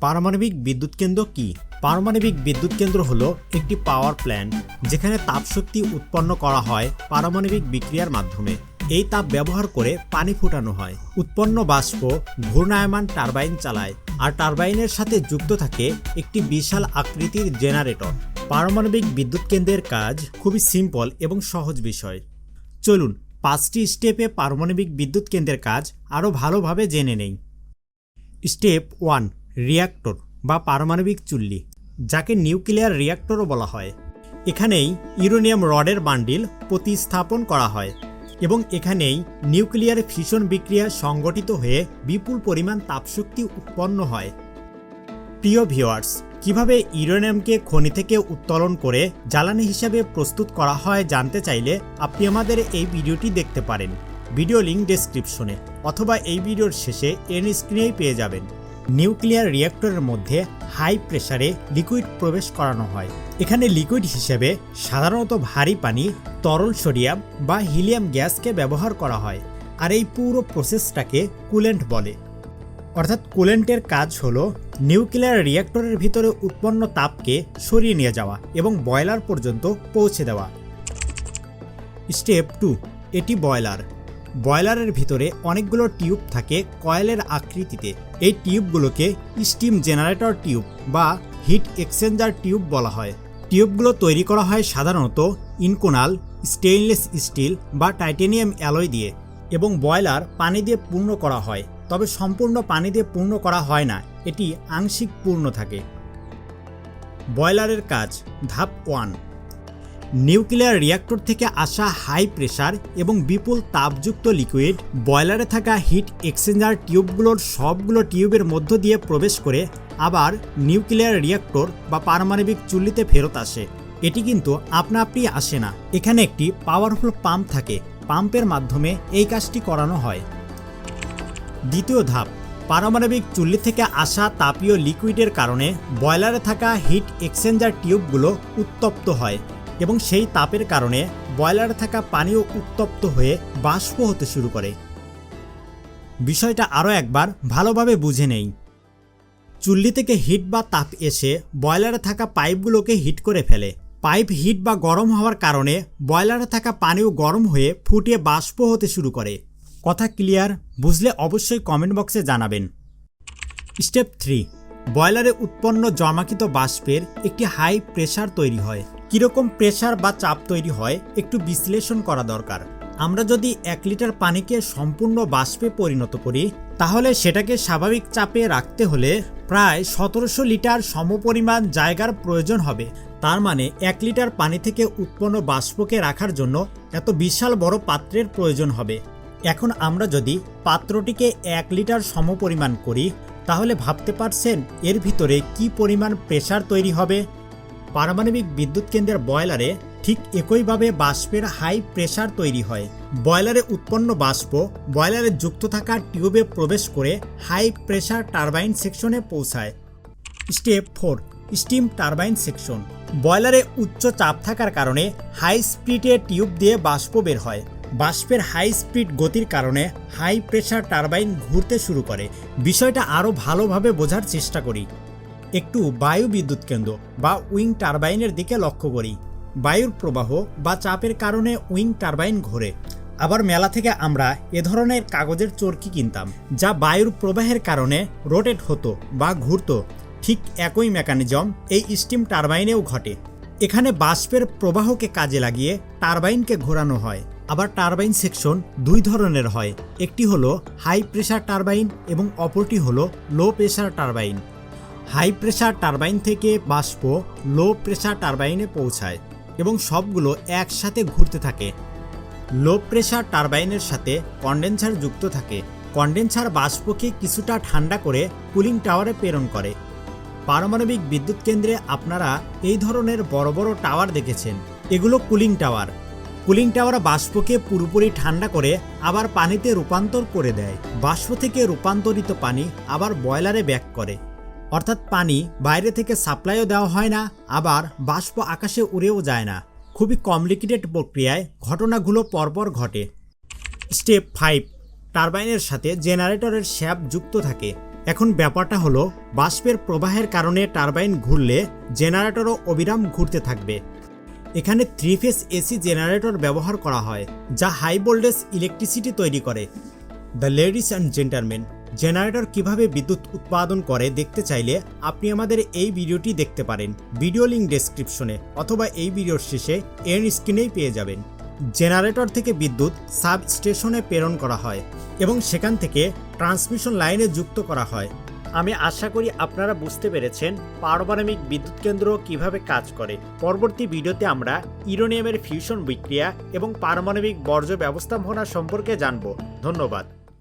পারমাণবিক বিদ্যুৎ কেন্দ্র কি? পারমাণবিক বিদ্যুৎ কেন্দ্র হলো একটি পাওয়ার প্ল্যান্ট যেখানে তাপশক্তি উৎপন্ন করা হয় পারমাণবিক বিক্রিয়ার মাধ্যমে। এই তাপ ব্যবহার করে পানি ফোটানো হয়। উৎপন্ন বাষ্প ঘূর্ণায়মান টারবাইন চালায় আর টারবাইনের সাথে যুক্ত থাকে একটি বিশাল আকৃতির জেনারেটর। পারমাণবিক বিদ্যুৎ কেন্দ্রের কাজ খুবই সিম্পল এবং সহজ বিষয়। চলুন, পাঁচটি স্টেপে পারমাণবিক বিদ্যুৎ কেন্দ্রের কাজ আরও ভালোভাবে জেনে নেই। স্টেপ ওয়ান রিয়াক্টর বা পারমাণবিক চুল্লি, যাকে নিউক্লিয়ার রিয়াক্টরও বলা হয়। এখানেই ইউরেনিয়াম রডের বান্ডিল প্রতিস্থাপন করা হয় এবং এখানেই নিউক্লিয়ার ফিশন বিক্রিয়া সংগঠিত হয়ে বিপুল পরিমাণ তাপশক্তি উৎপন্ন হয়। প্রিয় ভিওয়ার্স কীভাবে ইউরেনিয়ামকে খনি থেকে উত্তোলন করে জ্বালানি হিসাবে প্রস্তুত করা হয় জানতে চাইলে আপনি আমাদের এই ভিডিওটি দেখতে পারেন। ভিডিও লিঙ্ক ডেসক্রিপশনে অথবা এই ভিডিওর শেষে এন স্ক্রিনেই পেয়ে যাবেন। নিউক্লিয়ার রিঅ্যাক্টরের মধ্যে হাই প্রেসারে লিকুইড প্রবেশ করানো হয়। এখানে লিকুইড হিসেবে সাধারণত ভারী পানি, তরল সোডিয়াম বা হিলিয়াম গ্যাসকে ব্যবহার করা হয়, আর এই পুরো প্রসেসটাকে কুলেন্ট বলে। অর্থাৎ কুলেন্টের কাজ হলো নিউক্লিয়ার রিঅ্যাক্টরের ভিতরে উৎপন্ন তাপকে সরিয়ে নিয়ে যাওয়া এবং বয়লার পর্যন্ত পৌঁছে দেওয়া। স্টেপ টু, এটি বয়লার। বয়লারের ভিতরে অনেকগুলো টিউব থাকে কয়েলের আকৃতিতে। এই টিউবগুলোকে স্টিম জেনারেটর টিউব বা হিট এক্সচেঞ্জার টিউব বলা হয়। টিউবগুলো তৈরি করা হয় সাধারণত ইনকোনাল, স্টেইনলেস স্টিল বা টাইটেনিয়াম অ্যালয় দিয়ে এবং বয়লার পানি দিয়ে পূর্ণ করা হয়। তবে সম্পূর্ণ পানি দিয়ে পূর্ণ করা হয় না, এটি আংশিক পূর্ণ থাকে। বয়লারের কাজ, ধাপ ওয়ান। নিউক্লিয়ার রিঅ্যাক্টর থেকে আসা হাই প্রেসার এবং বিপুল তাপযুক্ত লিকুইড, বয়লারে থাকা হিট এক্সচেঞ্জার টিউবগুলোর সবগুলো টিউবের মধ্য দিয়ে প্রবেশ করে আবার নিউক্লিয়ার রিঅ্যাক্টর বা পারমাণবিক চুল্লিতে ফেরত আসে। এটি কিন্তু আপনা আপনি আসে না। এখানে একটি পাওয়ারফুল পাম্প থাকে। পাম্পের মাধ্যমে এই কাজটি করানো হয়। দ্বিতীয় ধাপ, পারমাণবিক চুল্লি থেকে আসা তাপীয় লিকুইডের কারণে বয়লারে থাকা হিট এক্সচেঞ্জার টিউবগুলো উত্তপ্ত হয়। এবং সেই তাপের কারণে বয়লারে থাকা পানিও উত্তপ্ত হয়ে বাষ্প হতে শুরু করে। বিষয়টা আরও একবার ভালোভাবে বুঝে নেই। চুল্লি থেকে হিট বা তাপ এসে বয়লারে থাকা পাইপগুলোকে হিট করে ফেলে। পাইপ হিট বা গরম হওয়ার কারণে বয়লারে থাকা পানিও গরম হয়ে ফুটিয়ে বাষ্প হতে শুরু করে। কথা ক্লিয়ার? বুঝলে অবশ্যই কমেন্ট বক্সে জানাবেন। স্টেপ থ্রি, বয়লারে উৎপন্ন জমাকৃত বাষ্পের একটি হাই প্রেসার তৈরি হয়। কীরকম প্রেশার বা চাপ তৈরি হয় একটু বিশ্লেষণ করা দরকার। আমরা যদি এক লিটার পানিকে সম্পূর্ণ বাষ্পে পরিণত করি, তাহলে সেটাকে স্বাভাবিক চাপে রাখতে হলে প্রায় সতেরোশো লিটার সমপরিমাণ জায়গার প্রয়োজন হবে। তার মানে এক লিটার পানি থেকে উৎপন্ন বাষ্পকে রাখার জন্য এত বিশাল বড় পাত্রের প্রয়োজন হবে। এখন আমরা যদি পাত্রটিকে এক লিটার সমপরিমাণ করি, তাহলে ভাবতে পারছেন এর ভিতরে কি পরিমাণ প্রেসার তৈরি হবে? পারমাণবিক বিদ্যুৎ কেন্দ্রের বয়লারে ঠিক একইভাবে বাষ্পের হাই প্রেসার তৈরি হয়। বয়লারে উৎপন্ন বাষ্প বয়লারে যুক্ত থাকা টিউবে প্রবেশ করে হাই প্রেসার টারবাইন সেকশনে পৌঁছায়। Step four steam turbine section বয়লারে উচ্চ চাপ থাকার কারণে হাই স্পিডে টিউব দিয়ে বাষ্প বের হয়। বাষ্পের হাই স্পিড গতির কারণে হাই প্রেসার টারবাইন ঘুরতে শুরু করে। বিষয়টা আরও ভালোভাবে বোঝার চেষ্টা করি। একটু বায়ু বিদ্যুৎ কেন্দ্র বা উইং টারবাইনের দিকে লক্ষ্য করি। বায়ুর প্রবাহ বা চাপের কারণে উইং টারবাইন ঘোরে। আবার মেলা থেকে আমরা এ ধরনের কাগজের চরকি কিনতাম, যা বায়ুর প্রবাহের কারণে রোটেট হতো বা ঘুরতো। ঠিক একই মেকানিজম এই স্টিম টারবাইনেও ঘটে। এখানে বাষ্পের প্রবাহকে কাজে লাগিয়ে টারবাইনকে ঘোরানো হয়। আবার টারবাইন সেকশন দুই ধরনের হয়। একটি হলো হাই প্রেসার টারবাইন এবং অপরটি হলো low pressure turbine. High pressure turbine থেকে বাষ্প, লো প্রেসার টারবাইনে পৌঁছায় এবং সবগুলো একসাথে ঘুরতে থাকে। লো প্রেসার টারবাইনের সাথে কন্ডেন্সার যুক্ত থাকে। কন্ডেন্সার বাষ্পকে কিছুটা ঠান্ডা করে কুলিং টাওয়ারে প্রেরণ করে। পারমাণবিক বিদ্যুৎ কেন্দ্রে আপনারা এই ধরনের বড় বড় টাওয়ার দেখেছেন। এগুলো কুলিং টাওয়ার। কুলিং টাওয়ার বাষ্পকে পুরোপুরি ঠান্ডা করে আবার পানিতে রূপান্তর করে দেয়। বাষ্প থেকে রূপান্তরিত পানি আবার বয়লারে ব্যাক করে। অর্থাৎ পানি বাইরে থেকে সাপ্লাইও দেওয়া হয় না, আবার বাষ্প আকাশে উড়েও যায় না। খুবই কমপ্লিকেটেড প্রক্রিয়ায় ঘটনাগুলো পরপর ঘটে। স্টেপ ফাইভ, টারবাইনের সাথে জেনারেটরের শ্যাপ যুক্ত থাকে। এখন ব্যাপারটা হলো, বাষ্পের প্রবাহের কারণে টারবাইন ঘুরলে জেনারেটরও অবিরাম ঘুরতে থাকবে। এখানে থ্রি ফেস এসি জেনারেটর ব্যবহার করা হয়, যা হাই ভোল্টেজ ইলেকট্রিসিটি তৈরি করে। The ladies and gentleman generator কীভাবে বিদ্যুৎ উৎপাদন করে দেখতে চাইলে আপনি আমাদের এই ভিডিওটি দেখতে পারেন। ভিডিও লিঙ্ক ডেসক্রিপশনে অথবা এই ভিডিওর শেষে এর স্ক্রিনেই পেয়ে যাবেন। জেনারেটর থেকে বিদ্যুৎ সাব স্টেশনে প্রেরণ করা হয় এবং সেখান থেকে ট্রান্সমিশন লাইনে যুক্ত করা হয়। আমি আশা করি আপনারা বুঝতে পেরেছেন পারমাণবিক বিদ্যুৎ কেন্দ্র কীভাবে কাজ করে। পরবর্তী ভিডিওতে আমরা ইউরেনিয়ামের ফিউশন বিক্রিয়া এবং পারমাণবিক বর্জ্য ব্যবস্থাপনা সম্পর্কে জানব। ধন্যবাদ।